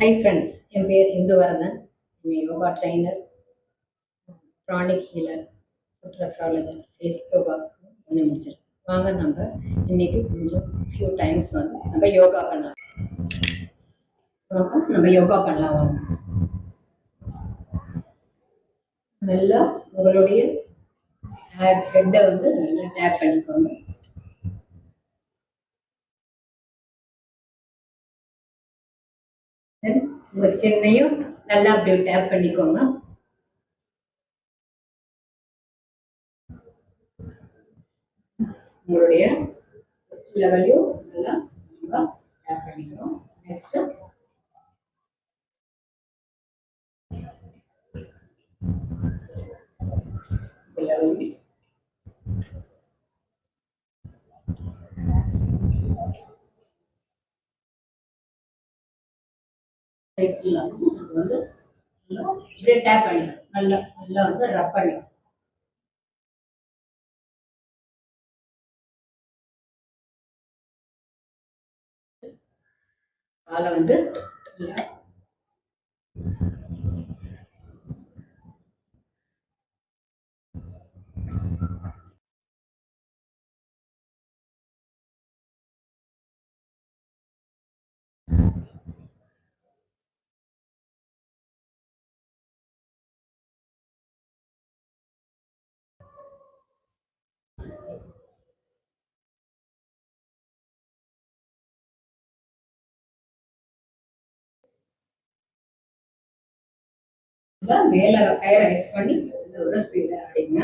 High friends என் பேர் Induvaradhan. Yoga trainer pranic healer foot reflexologer face yoga பண்ணி முடிச்சிருக்கேன். வாங்க நம்ம இன்னைக்கு கொஞ்சம் ஃபியூ டைம்ஸ் வந்து நம்ம யோகா பண்ணலாம். நம்ம யோகா பண்ணலாம் வாங்க. நல்லா உங்களுடைய ஹெட்டை வந்து நல்லா டேப் பண்ணிக்கோங்க. தென் உங்கள் சென்னையும் நல்லா அப்படியே டேப் பண்ணிக்கோங்க. உங்களுடைய ஃபஸ்ட் லெவலையும் நல்லா நம்ம டேப் பண்ணிக்கிறோம் நெக்ஸ்ட்டு லெவலையும் வந்து நல்லா இப்படியே டேப் நல்லா நல்லா வந்து ரப் பண்ணிக்கும் காலை வந்து நல்லா மேல கையை ரைஸ் பண்ணி ஒரு ஸ்பீடா அப்படிங்க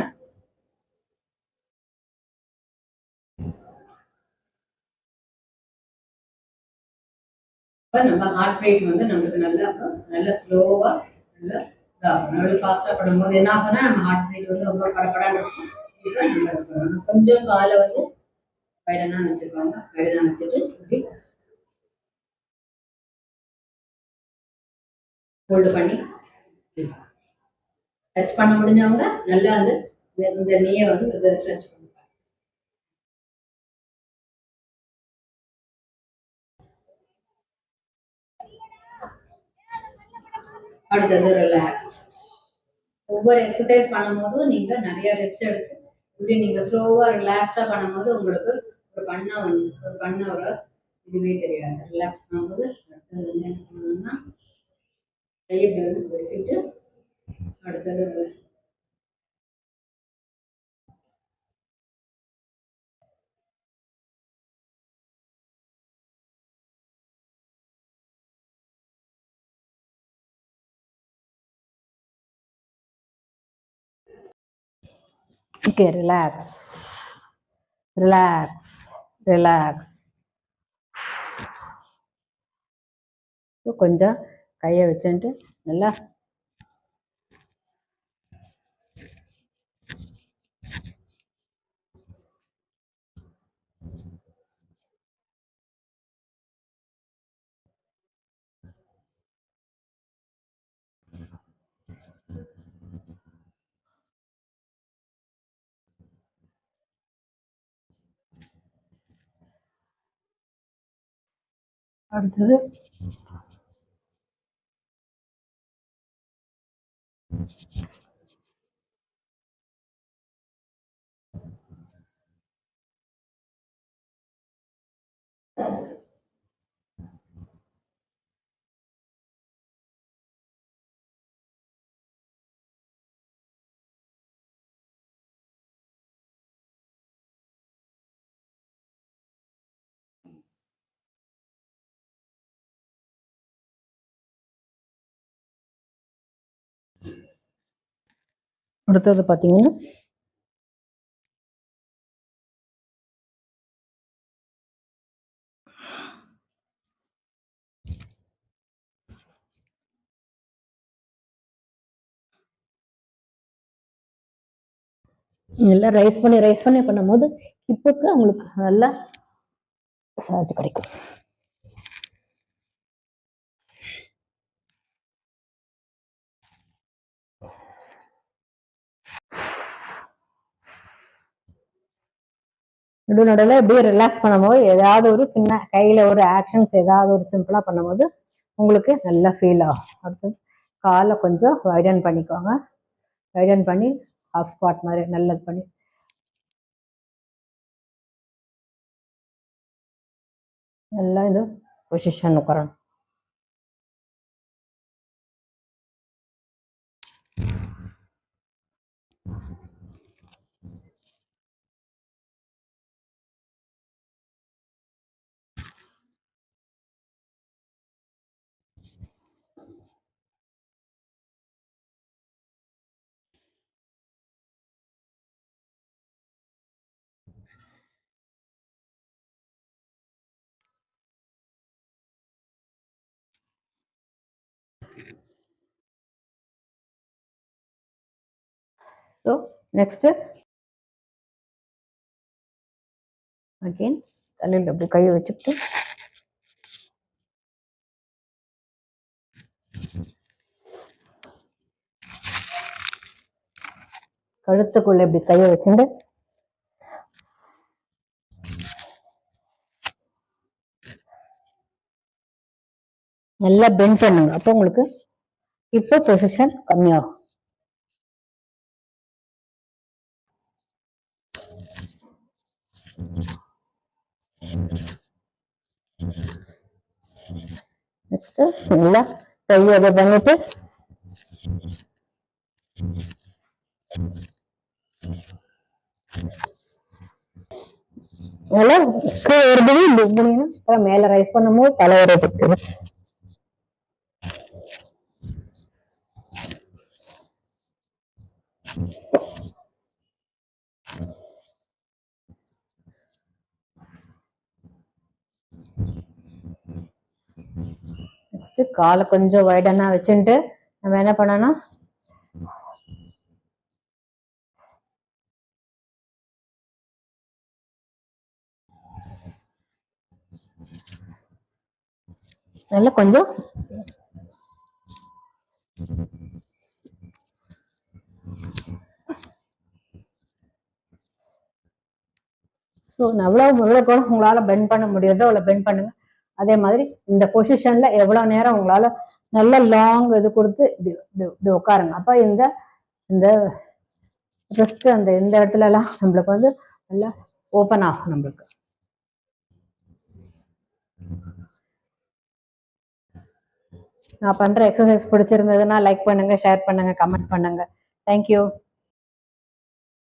அப்ப நம்ம ஹார்ட் ரேட் வந்து நம்மளுக்கு நல்லா நல்ல நல்லா ஸ்லோவா நல்லா இதாகும். நம்மளுக்கு ஃபாஸ்டா பண்ணும்போது என்ன ஆகும்னா நம்ம ஹார்ட் ரேட் வந்து ரொம்ப படப்படான்னு இருக்கும். இப்போ நம்ம கொஞ்சம் காலை வந்து வைடனா வச்சிருக்காங்க. வைடனா வச்சுட்டு இப்படி ஹோல்டு பண்ணி டச் பண்ண முடிஞ்சவங்க நல்லா வந்து இந்த- நீய நீயை வந்து டச் பண்ணுங்க. அடுத்தது ரிலாக்ஸ் ஒவ்வொரு எக்ஸசைஸ் பண்ணும்போதும் நீங்க நிறைய ரெப்ஸ் எடுத்து இப்படி நீங்க ஸ்லோவா ரிலாக்ஸா பண்ணும்போது உங்களுக்கு ஒரு பண்ண வந்து ஒரு பண்ண ஒரு இதுவே தெரியாது. ரிலாக்ஸ் பண்ணும்போது அடுத்தது வந்து என்ன பண்ணணும்னா இப்படி வந்து வச்சுட்டு அடுத்தது நம்ம ஓகே ரிலாக்ஸ் ரிலாக்ஸ் ரிலாக்ஸ் கொஞ்சம் கையை வச்சுட்டு நல்லா அடுத்தது Thank you. அடுத்தது பார்த்தீங்கன்னா நல்லா ரைஸ் பண்ணி ரைஸ் பண்ணி பண்ணும்போது ஹிப்புக்கு அவங்களுக்கு நல்லா சார்ஜ் கிடைக்கும். நடு நடுவில் இப்படியே ரிலாக்ஸ் பண்ணும்போது ஏதாவது ஒரு சின்ன கையில் ஒரு ஆக்ஷன்ஸ் ஏதாவது ஒரு சிம்பிளாக பண்ணும்போது உங்களுக்கு நல்லா ஃபீல் ஆகும். அடுத்தது காலை கொஞ்சம் வைடன் பண்ணிக்கோங்க. வைடன் பண்ணி ஹாஃப் ஸ்குவாட் மாதிரி நல்லது பண்ணி. நல்லா இது பொசிஷன் உட்காரணும் ஸோ நெக்ஸ்ட்டு அகெயின் தலையில் அப்படி கையை வச்சுக்கிட்டு. கழுத்துக்குள்ள இப்படி கையை வச்சுட்டு. நல்லா பெண்ட் பண்ணுங்க. அப்போ உங்களுக்கு இப்போ பொசிஷன் கம்மியாகும். நெக்ஸ்ட் நல்லா கையை அதை பண்ணிட்டு நல்லா ஒரு வருது மேல ரைஸ் பண்ணும்போது தலை வரைக்கும் நெக்ஸ்ட் காலை கொஞ்சம் வைடனா வச்சுட்டு நம்ம என்ன பண்ணணும்? நல்லா கொஞ்சம் ஸோ எவ்வளோ எவ்வளோ உங்களால் பெண்ட் பண்ண முடியாதோ அவ்வளோ பெண்ட் பண்ணுங்க. அதே மாதிரி இந்த பொசிஷன்ல எவ்வளோ நேரம் உங்களால நல்ல லாங் இது கொடுத்து இப்படி இப்படி உட்காருங்க. அப்போ இந்த இந்த ரெஸ்ட் அந்த இந்த இடத்துல எல்லாம் நம்மளுக்கு வந்து நல்லா ஓப்பன் ஆகும் நம்மளுக்கு. நான் பண்ற எக்ஸசைஸ் பிடிச்சிருந்ததுன்னா லைக் பண்ணுங்க ஷேர் பண்ணுங்க கமெண்ட் பண்ணுங்க. தேங்க்யூ